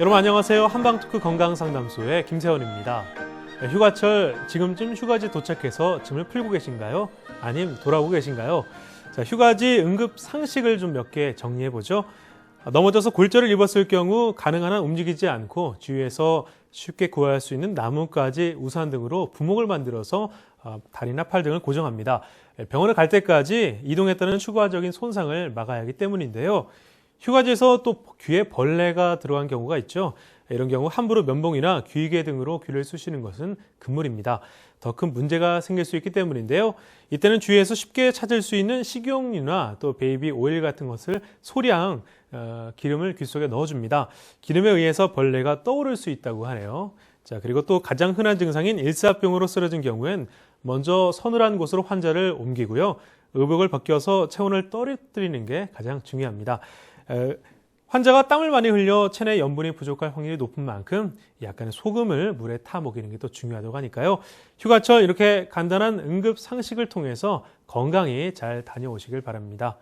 여러분 안녕하세요. 한방토크 건강상담소의 김세원입니다. 네, 휴가철 지금쯤 휴가지 도착해서 짐을 풀고 계신가요? 아님 돌아오고 계신가요? 자, 휴가지 응급 상식을 좀 몇 개 정리해 보죠. 아, 넘어져서 골절을 입었을 경우 가능한 한 움직이지 않고 주위에서 쉽게 구할 수 있는 나뭇가지, 우산 등으로 부목을 만들어서 아, 다리나 팔 등을 고정합니다. 예, 병원에 갈 때까지 따른 추가적인 손상을 막아야 하기 때문인데요. 휴가지에서 또 귀에 벌레가 들어간 경우가 있죠. 이런 경우 함부로 면봉이나 귀개 등으로 귀를 쑤시는 것은 금물입니다. 더 큰 문제가 생길 수 있기 때문인데요. 이때는 주위에서 쉽게 찾을 수 있는 식용유나 또 베이비 오일 같은 것을 소량 어, 기름을 귀 속에 넣어줍니다. 기름에 의해서 벌레가 떠오를 수 있다고 하네요. 자 그리고 또 가장 흔한 증상인 일사병으로 쓰러진 경우엔 먼저 서늘한 곳으로 환자를 옮기고요. 의복을 벗겨서 체온을 떨어뜨리는 게 가장 중요합니다. 에, 환자가 땀을 많이 흘려 체내 염분이 부족할 확률이 높은 만큼 약간의 소금을 물에 타 먹이는 게 또 중요하다고 하니까요. 휴가철 이렇게 간단한 응급 상식을 통해서 건강히 잘 다녀오시길 바랍니다.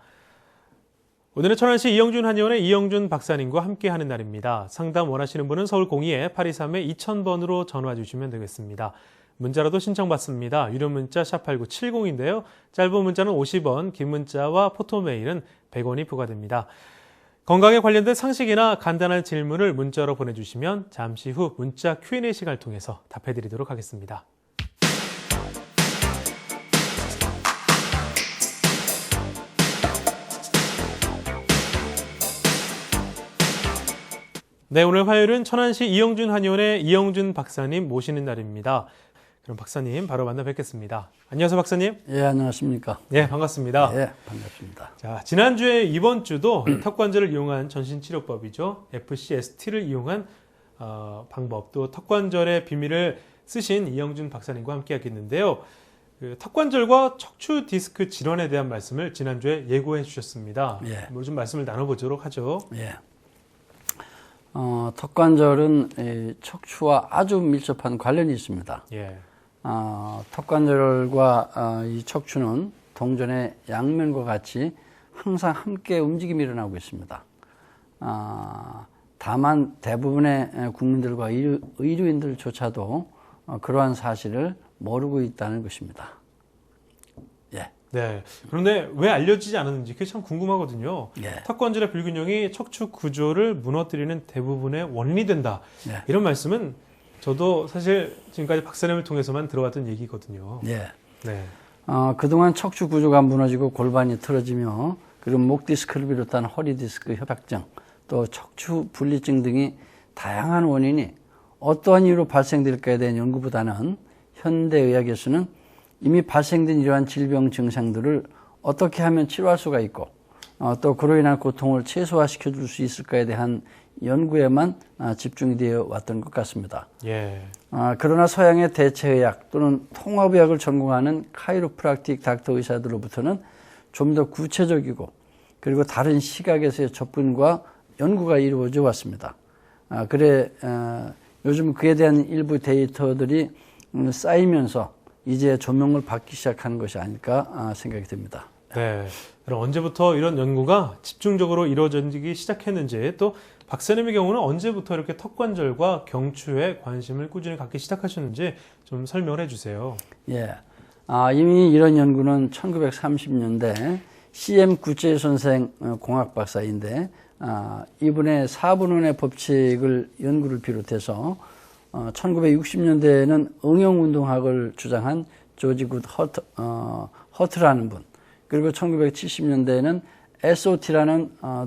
오늘은 천안시 이영준 한의원의 이영준 박사님과 함께하는 날입니다. 상담 원하시는 분은 서울 02-823에 2000번으로 전화 주시면 되겠습니다. 문자로도 신청받습니다. 유료 문자 샵8970인데요. 짧은 문자는 50원, 긴 문자와 포토메일은 100원이 부과됩니다. 건강에 관련된 상식이나 간단한 질문을 문자로 보내주시면 잠시 후 문자 Q&A 시간을 통해서 답해드리도록 하겠습니다. 네, 오늘 화요일은 천안시 이영준 한의원의 이영준 박사님 모시는 날입니다. 그럼 박사님 바로 만나 뵙겠습니다. 안녕하세요, 박사님. 예, 안녕하십니까. 네, 반갑습니다. 예, 반갑습니다. 자, 지난주에 이번 주도 턱관절을 이용한 전신 치료법이죠. FCST를 이용한 어, 방법, 또 턱관절의 비밀을 쓰신 이영준 박사님과 함께 하겠는데요. 그 턱관절과 척추 디스크 질환에 대한 말씀을 지난주에 예고해 주셨습니다. 예. 오늘 좀 말씀을 나눠보도록 하죠. 예. 어, 턱관절은 이 척추와 아주 밀접한 관련이 있습니다. 예. 어, 턱관절과 어, 이 척추는 동전의 양면과 같이 항상 함께 움직임이 일어나고 있습니다. 아, 다만 대부분의 국민들과 의료, 의료인들조차도 어, 그러한 사실을 모르고 있다는 것입니다. 예. 네. 그런데 왜 알려지지 않았는지 그게 참 궁금하거든요. 예. 턱관절의 불균형이 척추 구조를 무너뜨리는 대부분의 원인이 된다. 예. 이런 말씀은 저도 사실 지금까지 박사님을 통해서만 들어왔던 얘기거든요. 예. 네. 어, 그동안 척추 구조가 무너지고 골반이 틀어지며 그리고 목 디스크를 비롯한 허리 디스크 협약증 또 척추 분리증 등이 다양한 원인이 어떠한 이유로 발생될까에 대한 연구보다는 현대의학에서는 이미 발생된 이러한 질병 증상들을 어떻게 하면 치료할 수가 있고 어, 또 그로 인한 고통을 최소화시켜 줄 수 있을까에 대한 연구에만 아, 집중이 되어 왔던 것 같습니다. 예. 아, 그러나 서양의 대체의학 또는 통합의학을 전공하는 카이로프락틱 닥터 의사들로부터는 좀 더 구체적이고 그리고 다른 시각에서의 접근과 연구가 이루어져 왔습니다. 아, 그래 아, 요즘 그에 대한 일부 데이터들이 음, 쌓이면서 이제 조명을 받기 시작하는 것이 아닐까 아, 생각이 듭니다. 네. 그럼 언제부터 이런 연구가 집중적으로 이루어지기 시작했는지 또 박사님의 경우는 언제부터 이렇게 턱관절과 경추에 관심을 꾸준히 갖기 시작하셨는지 좀 설명을 해주세요. 예. 아, 이미 이런 연구는 1930년대 CM 구체 선생 어, 공학 박사인데 아, 이분의 사분원의 법칙을 연구를 비롯해서 어, 1960년대에는 응용운동학을 주장한 조지 굿 허트, 어, 허트라는 분 그리고 1970년대에는 SOT라는 어,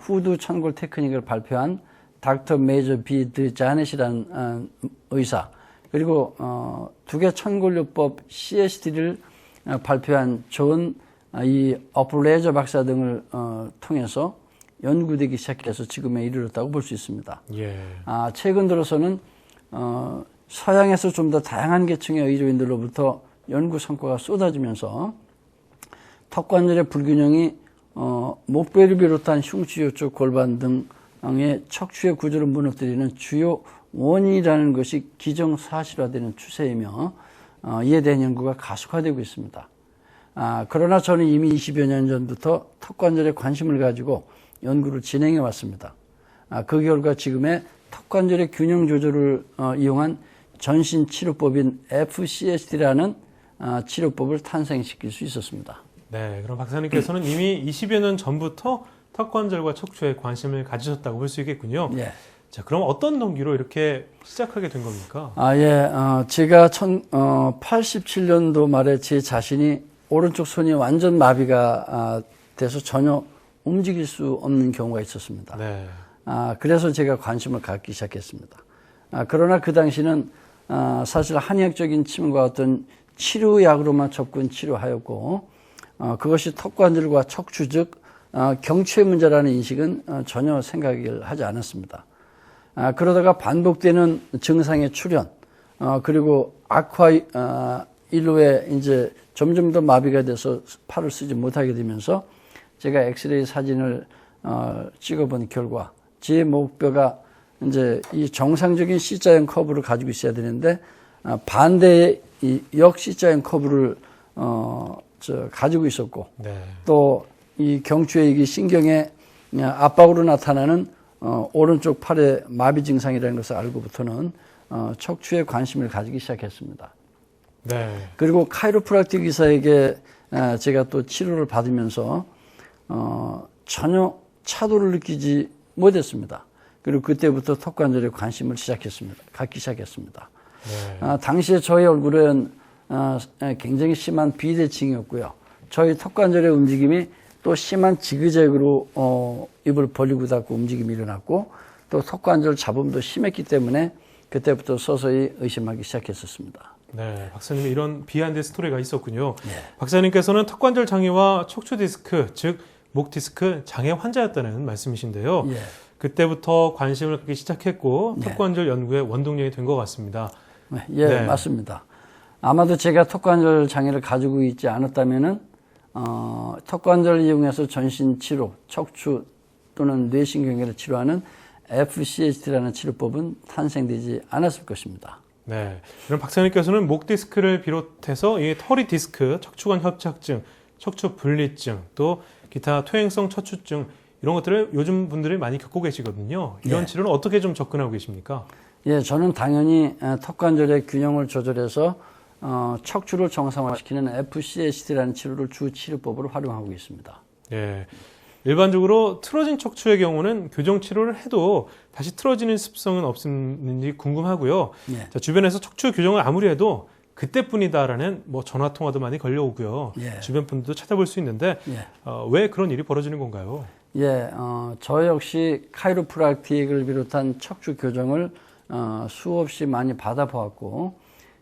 후드 천골 테크닉을 발표한 닥터 메이저 비 드 자넷이라는 어, 의사 그리고 어, 두개 천골요법 CST를 어, 발표한 존 어, 이 어플레저 박사 등을 어, 통해서 연구되기 시작해서 지금에 이르렀다고 볼 수 있습니다. 예. 아, 최근 들어서는 어, 서양에서 좀 더 다양한 계층의 의료인들로부터 연구 성과가 쏟아지면서 턱관절의 불균형이 어, 목뼈를 비롯한 흉추, 요쪽, 골반 등의 척추의 구조를 무너뜨리는 주요 원인이라는 것이 기정사실화되는 추세이며 어, 이에 대한 연구가 가속화되고 있습니다. 아, 그러나 저는 이미 20여 년 전부터 턱관절에 관심을 가지고 연구를 진행해 왔습니다. 아, 그 결과 지금의 턱관절의 균형 조절을 어, 이용한 전신 치료법인 FCSD라는 어, 치료법을 탄생시킬 수 있었습니다. 네, 그럼 박사님께서는 이미 20여 년 전부터 턱관절과 척추에 관심을 가지셨다고 볼 수 있겠군요. 예. 자, 그럼 어떤 동기로 이렇게 시작하게 된 겁니까? 아, 예. 어, 제가 천, 어, 87년도 말에 제 자신이 오른쪽 손이 완전 마비가 아, 돼서 전혀 움직일 수 없는 경우가 있었습니다. 네. 아, 그래서 제가 관심을 갖기 시작했습니다. 아, 그러나 그 당시는 아, 사실 한의학적인 치료과 어떤 치료약으로만 접근 치료하였고 어, 그것이 턱관절과 척추 즉 어, 경추의 문제라는 인식은 어, 전혀 생각을 하지 않았습니다. 아, 그러다가 반복되는 증상의 출현 어, 그리고 악화 어, 일로에 이제 점점 더 마비가 돼서 팔을 쓰지 못하게 되면서 제가 엑스레이 사진을 어, 찍어본 결과 제 목뼈가 이제 이 정상적인 C자형 커브를 가지고 있어야 되는데 어, 반대의 이역 C자형 커브를 어, 저 가지고 있었고 네. 또이 경추의 이게 신경의 압박으로 나타나는 어, 오른쪽 팔의 마비 증상이라는 것을 알고부터는 어, 척추에 관심을 가지기 시작했습니다. 네. 그리고 카이로프락틱 의사에게 아, 제가 또 치료를 받으면서 어, 전혀 차도를 느끼지 못했습니다. 그리고 그때부터 턱관절에 관심을 시작했습니다. 갖기 시작했습니다. 네. 아, 당시에 저희 얼굴은 아, 굉장히 심한 비대칭이었고요. 저희 턱관절의 움직임이 또 심한 지그재그로 어, 입을 벌리고 닫고 움직임이 일어났고 또 턱관절 잡음도 심했기 때문에 그때부터 서서히 의심하기 시작했었습니다. 네, 박사님 이런 비하인드 스토리가 있었군요. 네. 박사님께서는 턱관절 장애와 척추 디스크, 즉 목 디스크 장애 환자였다는 말씀이신데요. 예. 그때부터 관심을 갖기 시작했고 네. 턱관절 연구의 원동력이 된 것 같습니다. 네, 예, 네. 맞습니다. 아마도 제가 턱관절 장애를 가지고 있지 않았다면은 어, 턱관절을 이용해서 전신 치료, 척추 또는 뇌신경계를 치료하는 FCHT라는 치료법은 탄생되지 않았을 것입니다. 네, 그럼 박사님께서는 목 디스크를 비롯해서 이 털이 디스크, 척추관 협착증, 척추 분리증, 또 기타 퇴행성 척추증 이런 것들을 요즘 분들이 많이 겪고 계시거든요. 이런 네. 치료는 어떻게 좀 접근하고 계십니까? 예, 저는 당연히 어, 턱관절의 균형을 조절해서 어, 척추를 정상화시키는 FCHT라는 치료를 주 치료법으로 활용하고 있습니다. 예. 일반적으로 틀어진 척추의 경우는 교정 치료를 해도 다시 틀어지는 습성은 없는지 궁금하고요. 예. 자, 주변에서 척추 교정을 아무리 해도 그때뿐이다라는 뭐 전화 통화도 많이 걸려오고요. 예. 주변 분들도 찾아볼 수 있는데 예. 어, 왜 그런 일이 벌어지는 건가요? 예, 어, 저 역시 카이로프락틱을 비롯한 척추 교정을 어, 수없이 많이 받아보았고,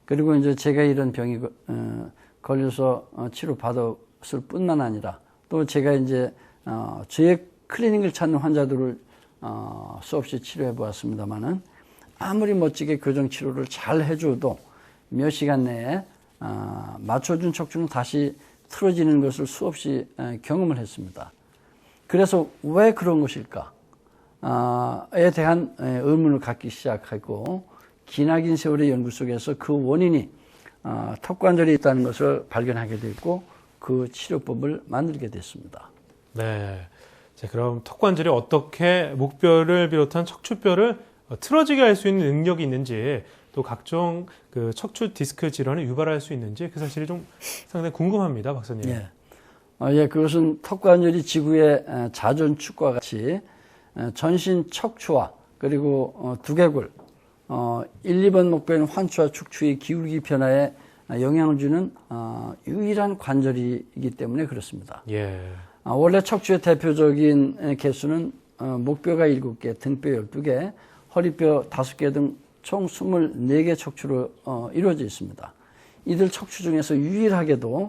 그리고 이제 제가 이런 병이 어, 걸려서 어, 치료 받았을 뿐만 아니라 또 제가 이제 어, 저의 클리닉을 찾는 환자들을 어, 수없이 치료해 보았습니다만은 아무리 멋지게 교정 치료를 잘 해줘도 몇 시간 내에 어, 맞춰준 척추는 다시 틀어지는 것을 수없이 에, 경험을 했습니다. 그래서 왜 그런 것일까? 에 대한 의문을 갖기 시작하고 기나긴 세월의 연구 속에서 그 원인이 어, 턱관절에 있다는 것을 발견하게 됐고 그 치료법을 만들게 됐습니다. 네. 자, 그럼 턱관절이 어떻게 목뼈를 비롯한 척추뼈를 어, 틀어지게 할 수 있는 능력이 있는지 또 각종 그 척추 디스크 질환을 유발할 수 있는지 그 사실이 좀 상당히 궁금합니다, 박사님. 예. 어, 예, 그것은 턱관절이 지구의 에, 자전축과 같이 에, 전신 척추와 그리고 어, 두개골, 어, 1, 2번 목뼈인 환추와 축추의 기울기 변화에 어, 영향을 주는 어, 유일한 관절이기 때문에 그렇습니다. 예. 아, 원래 척추의 대표적인 에, 개수는 어, 목뼈가 7개, 등뼈 12개, 허리뼈 5개 등 총 24개 척추로 어, 이루어져 있습니다. 이들 척추 중에서 유일하게도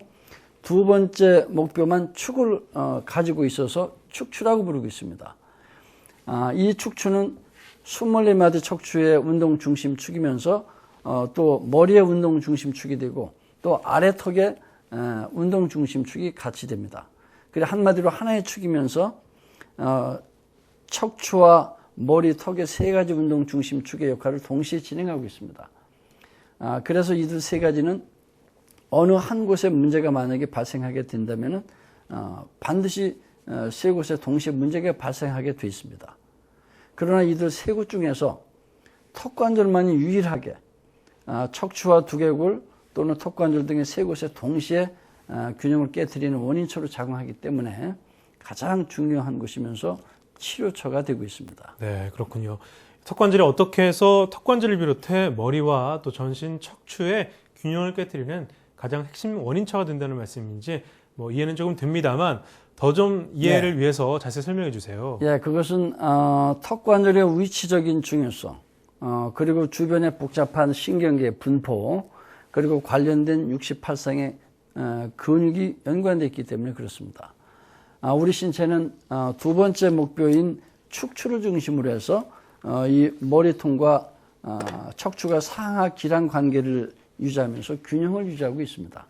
두 번째 목뼈만 축을 어, 가지고 있어서 축추라고 부르고 있습니다. 아, 이 축추는 24마디 척추의 운동 중심 축이면서 어, 또 머리의 운동 중심 축이 되고 또 아래 턱의 에, 운동 중심 축이 같이 됩니다. 그래 한마디로 하나의 축이면서 어, 척추와 머리, 턱의 세 가지 운동 중심 축의 역할을 동시에 진행하고 있습니다. 아, 그래서 이들 세 가지는 어느 한 곳에 문제가 만약에 발생하게 된다면은 어, 반드시 어, 세 곳에 동시에 문제가 발생하게 돼 있습니다. 그러나 이들 세 곳 중에서 턱관절만이 유일하게 아, 척추와 두개골 또는 턱관절 등의 세 곳에 동시에 아, 균형을 깨뜨리는 원인처로 작용하기 때문에 가장 중요한 곳이면서 치료처가 되고 있습니다. 네, 그렇군요. 턱관절이 어떻게 해서 턱관절을 비롯해 머리와 또 전신 척추의 균형을 깨뜨리는 가장 핵심 원인처가 된다는 말씀인지 뭐 이해는 조금 됩니다만 더 좀 이해를 위해서 자세히 설명해 주세요. 예, 그것은 어, 턱 관절의 위치적인 중요성, 어, 그리고 주변의 복잡한 신경계 분포, 그리고 관련된 68상의 어, 근육이 연관되어 있기 때문에 그렇습니다. 아, 우리 신체는 어, 두 번째 목표인 축추를 중심으로 해서 어, 이 머리통과 어, 척추가 상하 기랑 관계를 유지하면서 균형을 유지하고 있습니다.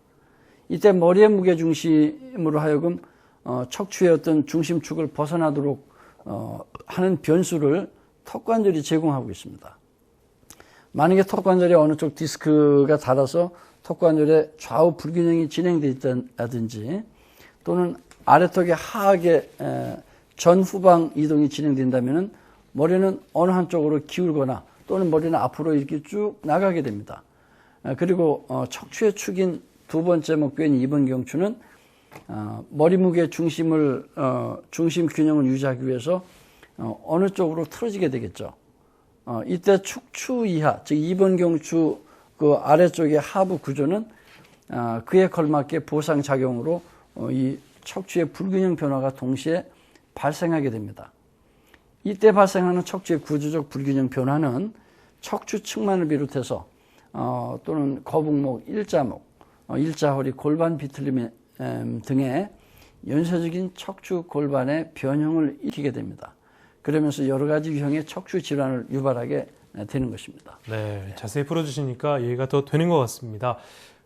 이때 머리의 무게 중심으로 하여금 어, 척추의 어떤 중심축을 벗어나도록 어, 하는 변수를 턱관절이 제공하고 있습니다. 만약에 턱관절에 어느 쪽 디스크가 닳아서 턱관절의 좌우 불균형이 진행되어 있다든지 또는 아래턱의 하악의 에, 전후방 이동이 진행된다면 머리는 어느 한쪽으로 기울거나 또는 머리는 앞으로 이렇게 쭉 나가게 됩니다. 아, 그리고 어, 척추의 축인 두 번째 목표인 2번 경추는 어, 머리 무게 중심을 어, 중심 균형을 유지하기 위해서 어, 어느 쪽으로 틀어지게 되겠죠. 어, 이때 축추 이하, 즉 2번 경추 그 아래쪽의 하부 구조는 아, 그에 걸맞게 보상 작용으로 어, 이 척추의 불균형 변화가 동시에 발생하게 됩니다. 이때 발생하는 척추의 구조적 불균형 변화는 척추 측만을 비롯해서 어, 또는 거북목, 일자목, 어, 일자허리, 골반 비틀림 음, 등의 연쇄적인 척추 골반의 변형을 일으키게 됩니다. 그러면서 여러 가지 유형의 척추 질환을 유발하게 되는 것입니다. 네, 자세히 풀어주시니까 이해가 더 되는 것 같습니다.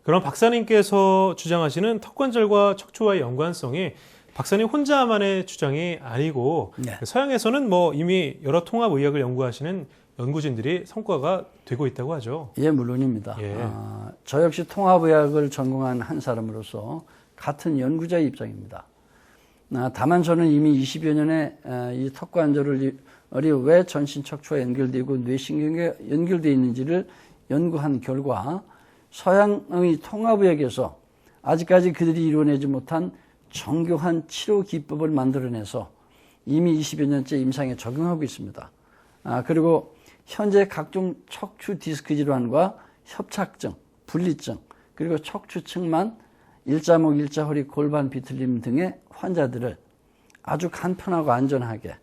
그럼 박사님께서 주장하시는 턱관절과 척추와의 연관성이 박사님 혼자만의 주장이 아니고 네. 서양에서는 뭐 이미 여러 통합 의학을 연구하시는 연구진들이 성과가 되고 있다고 하죠. 예, 물론입니다. 예. 아, 저 역시 통합의학을 전공한 한 사람으로서 같은 연구자의 입장입니다. 아, 다만 저는 이미 20여 년에 아, 이 턱관절이 왜 전신 척추와 연결되고 뇌신경에 연결되어 있는지를 연구한 결과 서양의 통합의학에서 아직까지 그들이 이뤄내지 못한 정교한 치료 기법을 만들어내서 이미 20여 년째 임상에 적용하고 있습니다. 아, 그리고 현재 각종 척추 디스크 질환과 협착증, 분리증, 그리고 척추측만, 일자목, 일자허리, 골반 비틀림 등의 환자들을 아주 간편하고 안전하게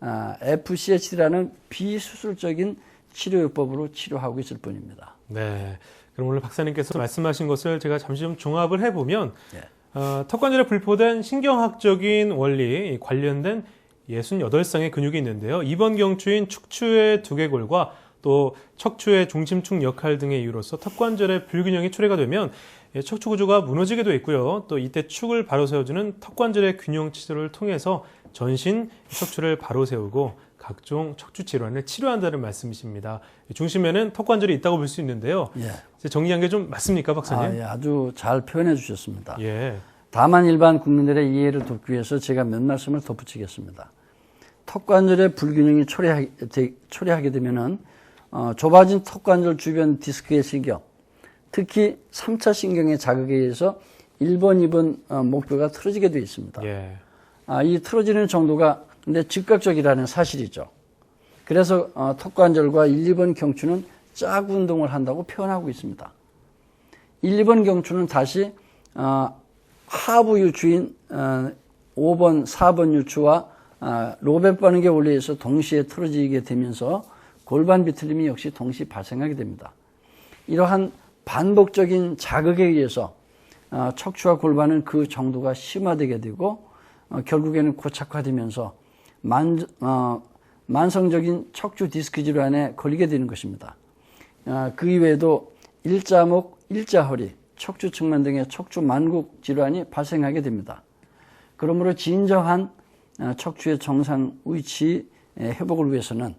아, FCH라는 비수술적인 치료요법으로 치료하고 있을 뿐입니다. 네. 그럼 오늘 박사님께서 말씀하신 것을 제가 잠시 좀 종합을 해보면 예. 어, 턱관절에 불포된 신경학적인 원리 관련된 68쌍의 근육이 있는데요. 2번 경추인 축추의 두개골과 또 척추의 중심축 역할 등의 이유로서 턱관절의 불균형이 초래가 되면 예, 척추 구조가 무너지게 돼 있고요. 또 이때 축을 바로 세워주는 턱관절의 균형 치료를 통해서 전신 척추를 바로 세우고 각종 척추 질환을 치료한다는 말씀이십니다. 중심에는 턱관절이 있다고 볼 수 있는데요. 예. 정리한 게 좀 맞습니까, 박사님? 아, 예, 아주 잘 표현해 주셨습니다. 예. 다만 일반 국민들의 이해를 돕기 위해서 제가 몇 말씀을 덧붙이겠습니다. 턱관절의 불균형이 초래하게, 되- 초래하게 되면은 어, 좁아진 턱관절 주변 디스크의 신경, 특히 3차 신경의 자극에 의해서 1번, 2번 어, 목표가 틀어지게 되어 있습니다. 예. 아, 이 틀어지는 정도가 근데 즉각적이라는 사실이죠. 그래서 어, 턱관절과 1, 2번 경추는 짝 운동을 한다고 표현하고 있습니다. 1, 2번 경추는 다시 어, 하부 유추인 어, 5번, 4번 유추와 어, 로벳 반응의 원리에 서 동시에 틀어지게 되면서 골반 비틀림이 역시 동시 발생하게 됩니다. 이러한 반복적인 자극에 의해서 어, 척추와 골반은 그 정도가 심화되게 되고 어, 결국에는 고착화되면서 만, 어, 만성적인 척추 디스크 질환에 걸리게 되는 것입니다. 아, 그 이외에도 일자목, 일자허리, 척추 측만 등의 척추 만국 질환이 발생하게 됩니다. 그러므로 진정한 아, 척추의 정상 위치 회복을 위해서는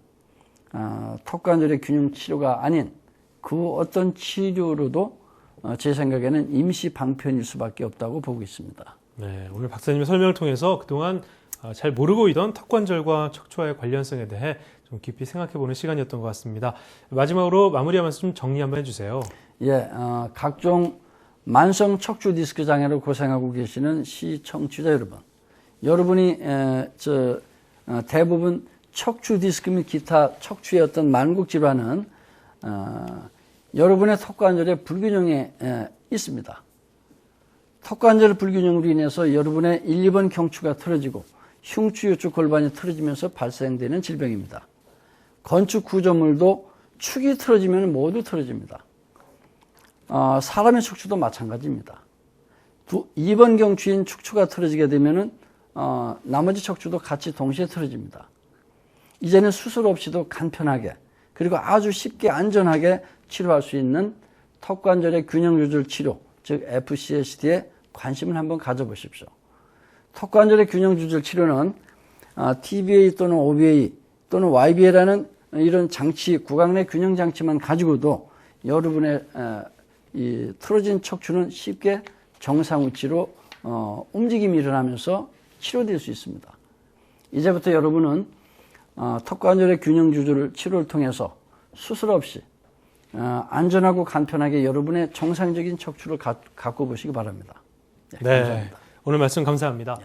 아, 턱관절의 균형 치료가 아닌 그 어떤 치료로도 어, 제 생각에는 임시 방편일 수밖에 없다고 보고 있습니다. 네, 오늘 박사님의 설명을 통해서 그동안 아, 잘 모르고 있던 턱관절과 척추와의 관련성에 대해 좀 깊이 생각해보는 시간이었던 것 같습니다. 마지막으로 마무리하면서 좀 정리 한번 해주세요. 예, 어, 각종 만성 척추 디스크 장애로 고생하고 계시는 시청취자 여러분, 여러분이 에, 저 어, 대부분 척추 디스크 및 기타 척추의 어떤 만국 질환은 어, 여러분의 턱관절의 불균형에 에, 있습니다. 턱관절 불균형으로 인해서 여러분의 1, 2번 경추가 틀어지고 흉추, 요추 골반이 틀어지면서 발생되는 질병입니다. 건축 구조물도 축이 틀어지면 모두 틀어집니다. 어, 사람의 척추도 마찬가지입니다. 두, 2번 경추인 축추가 틀어지게 되면은 어, 나머지 척추도 같이 동시에 틀어집니다. 이제는 수술 없이도 간편하게 그리고 아주 쉽게 안전하게 치료할 수 있는 턱관절의 균형 조절 치료, 즉 FCSD에 관심을 한번 가져보십시오. 턱관절의 균형 조절 치료는 아, TBA 또는 OBA 또는 YBA라는 이런 장치, 구강 내 균형 장치만 가지고도 여러분의 에, 이 틀어진 척추는 쉽게 정상 위치로 어, 움직임이 일어나면서 치료될 수 있습니다. 이제부터 여러분은 어, 턱관절의 균형 조절 치료를 통해서 수술 없이 어, 안전하고 간편하게 여러분의 정상적인 척추를 가, 갖고 보시기 바랍니다. 네, 네. 감사합니다. 오늘 말씀 감사합니다.